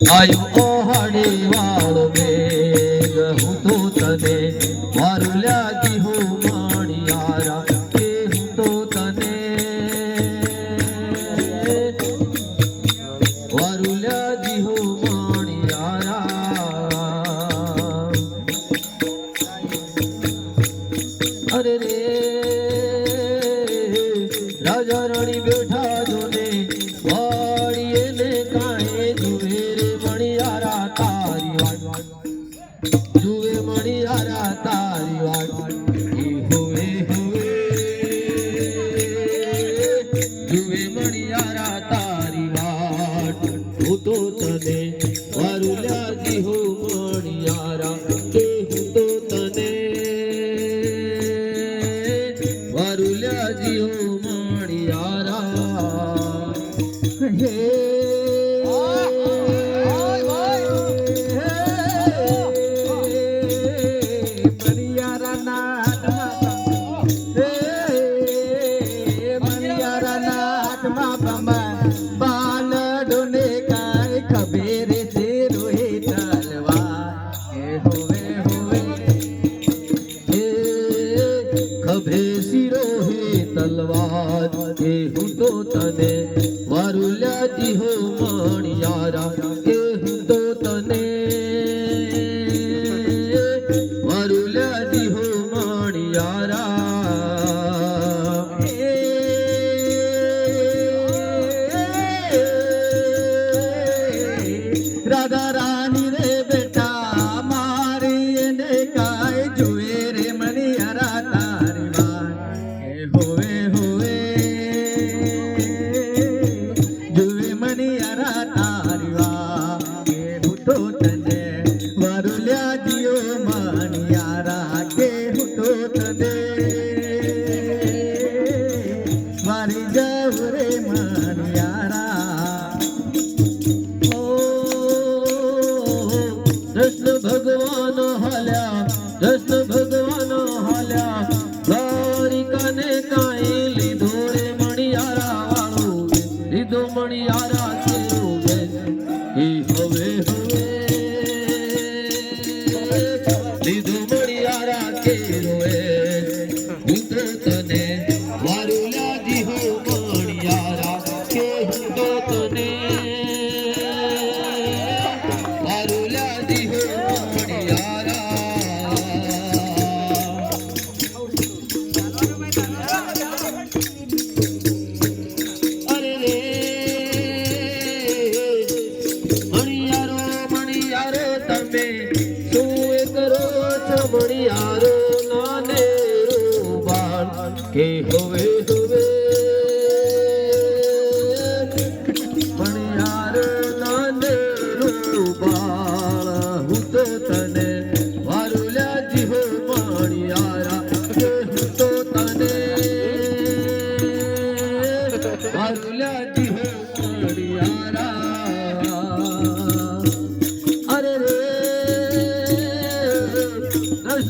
આયુ ઓહડી વાળો મેઘ હું તો તને મારું લાગી હું માણિયારા કે હું તો તને મારું લાગી હું માણિયારા. અરે રે, રાજા રાણી બેઠા તારી વાટ. જુએ મણિયારા તારી વાટ. ખભે શિરો હે તલવાર. કે હું તો તને મારું લાજી હો મણિયારા. કે હું તો તને મારું હો રાની રે બેટા મારી એને કાય જુએ રે મણિયારા તારી વાત હોવે હોવે જુએ મણિયારા તારી વાત ભૂતો તને મારું લ્યાજીઓ મણિયારા કે ભૂતો તને એ હવે હવે લીધો મણિયારા કેરો એ હું તો તને તમે શું કરો છો બળિયારો નાને રૂબાણ કે હોવે હોવે? બળિયારો નાને રૂબાણ હું તો તને વારુલ્યા જીવો બળિયારા કે હું તો તને વારુલ્યા જીવો બળિયારા